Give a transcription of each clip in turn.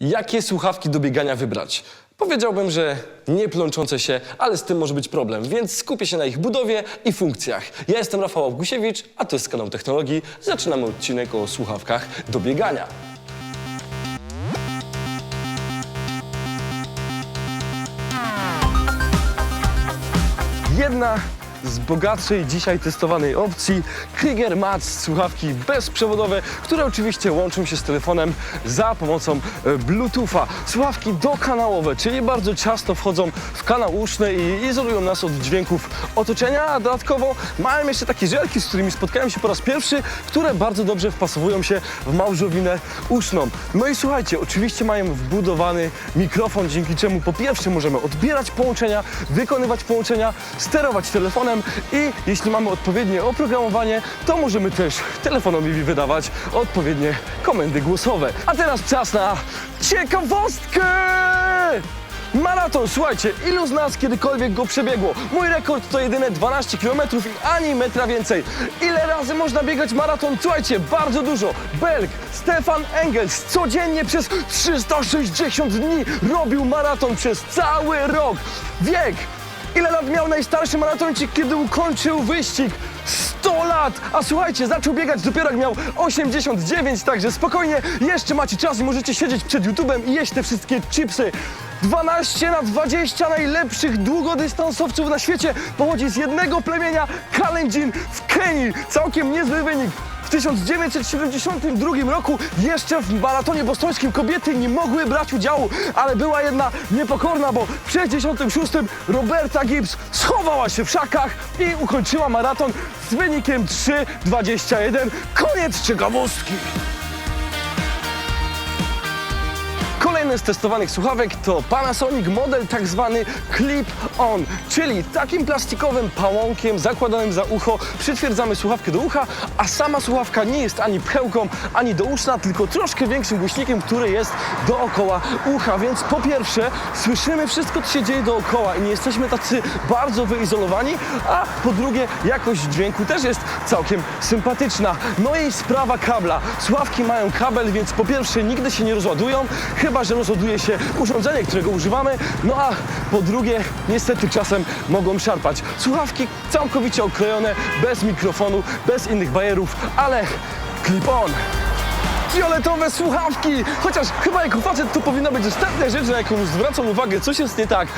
Jakie słuchawki do biegania wybrać? Powiedziałbym, że nie plączące się, ale z tym może być problem, więc skupię się na ich budowie i funkcjach. Ja jestem Rafał Awgusiewicz, a to jest kanał Technologii. Zaczynamy odcinek o słuchawkach do biegania. Jedna z bogatszej dzisiaj testowanej opcji Krieger Mats słuchawki bezprzewodowe, które oczywiście łączą się z telefonem za pomocą e, Bluetootha. Słuchawki dokanałowe, czyli bardzo ciasno wchodzą w kanał uszny i izolują nas od dźwięków otoczenia, a dodatkowo mają jeszcze takie żelki, z którymi spotkałem się po raz pierwszy, które bardzo dobrze wpasowują się w małżowinę uszną. No i słuchajcie, oczywiście mają wbudowany mikrofon, dzięki czemu po pierwsze możemy odbierać połączenia, wykonywać połączenia, sterować telefonem i jeśli mamy odpowiednie oprogramowanie, to możemy też telefonowi wydawać odpowiednie komendy głosowe. A teraz czas na ciekawostkę! Maraton, słuchajcie, ilu z nas kiedykolwiek go przebiegło? Mój rekord to jedyne 12 km i ani metra więcej. Ile razy można biegać maraton? Słuchajcie, bardzo dużo. Belg Stefan Engels codziennie przez 360 dni robił maraton przez cały rok. Wiek Ile lat miał najstarszy maratończyk, kiedy ukończył wyścig? 100 lat! A słuchajcie, zaczął biegać dopiero jak miał 89, także spokojnie, jeszcze macie czas i możecie siedzieć przed YouTube'em i jeść te wszystkie chipsy. 12 na 20 najlepszych długodystansowców na świecie pochodzi z jednego plemienia Kalenjin w Kenii. Całkiem niezły wynik. W 1972 roku jeszcze w maratonie bostońskim kobiety nie mogły brać udziału, ale była jedna niepokorna, bo w 66 Roberta Gibbs schowała się w szakach i ukończyła maraton z wynikiem 3,21. Koniec ciekawostki! Z testowanych słuchawek to Panasonic model tak zwany clip-on, czyli takim plastikowym pałąkiem zakładanym za ucho przytwierdzamy słuchawkę do ucha, a sama słuchawka nie jest ani pchełką, ani do uszna, tylko troszkę większym głośnikiem, który jest dookoła ucha, więc po pierwsze słyszymy wszystko, co się dzieje dookoła i nie jesteśmy tacy bardzo wyizolowani, a po drugie jakość dźwięku też jest całkiem sympatyczna. No i sprawa kabla. Słuchawki mają kabel, więc po pierwsze nigdy się nie rozładują, chyba że rozładuje się urządzenie, którego używamy, no a po drugie niestety czasem mogą szarpać. Słuchawki całkowicie okrojone, bez mikrofonu, bez innych bajerów, ale clip-on. Fioletowe słuchawki! Chociaż chyba jako facet to powinna być ostatnia rzecz, na jaką zwracam uwagę, coś jest nie tak.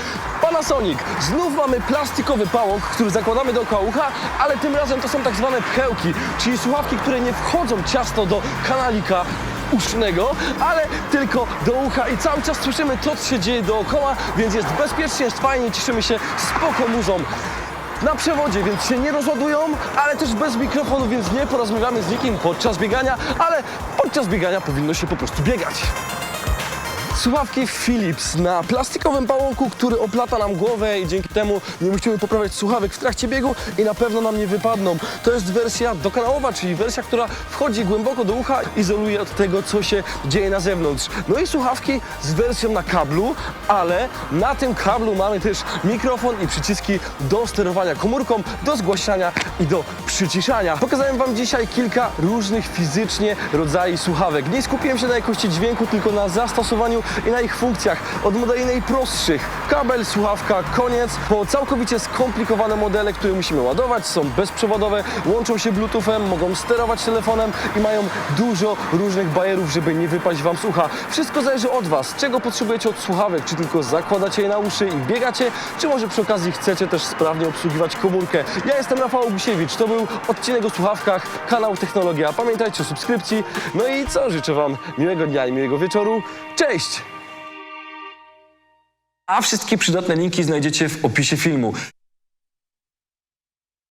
Panasonic. Znów mamy plastikowy pałąk, który zakładamy dookoła ucha, ale tym razem to są tak zwane pchełki, czyli słuchawki, które nie wchodzą ciasto do kanalika usznego, ale tylko do ucha i cały czas słyszymy to, co się dzieje dookoła, więc jest bezpiecznie, jest fajnie, cieszymy się spoko muzą na przewodzie, więc się nie rozładują, ale też bez mikrofonu, więc nie porozmawiamy z nikim podczas biegania, ale podczas biegania powinno się po prostu biegać. Słuchawki Philips na plastikowym pałąku, który oplata nam głowę i dzięki temu nie musimy poprawiać słuchawek w trakcie biegu i na pewno nam nie wypadną. To jest wersja dokanałowa, czyli wersja, która wchodzi głęboko do ucha, izoluje od tego, co się dzieje na zewnątrz. No i słuchawki z wersją na kablu, ale na tym kablu mamy też mikrofon i przyciski do sterowania komórką, do zgłaśniania i do przyciszania. Pokazałem Wam dzisiaj kilka różnych fizycznie rodzajów słuchawek. Nie skupiłem się na jakości dźwięku, tylko na zastosowaniu i na ich funkcjach. Od modeli najprostszych, kabel, słuchawka, koniec, po całkowicie skomplikowane modele, które musimy ładować, są bezprzewodowe, łączą się bluetoothem, mogą sterować telefonem i mają dużo różnych bajerów, żeby nie wypaść Wam z ucha. Wszystko zależy od Was, czego potrzebujecie od słuchawek, czy tylko zakładacie je na uszy i biegacie, czy może przy okazji chcecie też sprawnie obsługiwać komórkę. Ja jestem Rafał Gusiewicz, to był odcinek o słuchawkach, kanał Technologia. Pamiętajcie o subskrypcji, no i co, życzę Wam miłego dnia i miłego wieczoru. Cześć! A wszystkie przydatne linki znajdziecie w opisie filmu.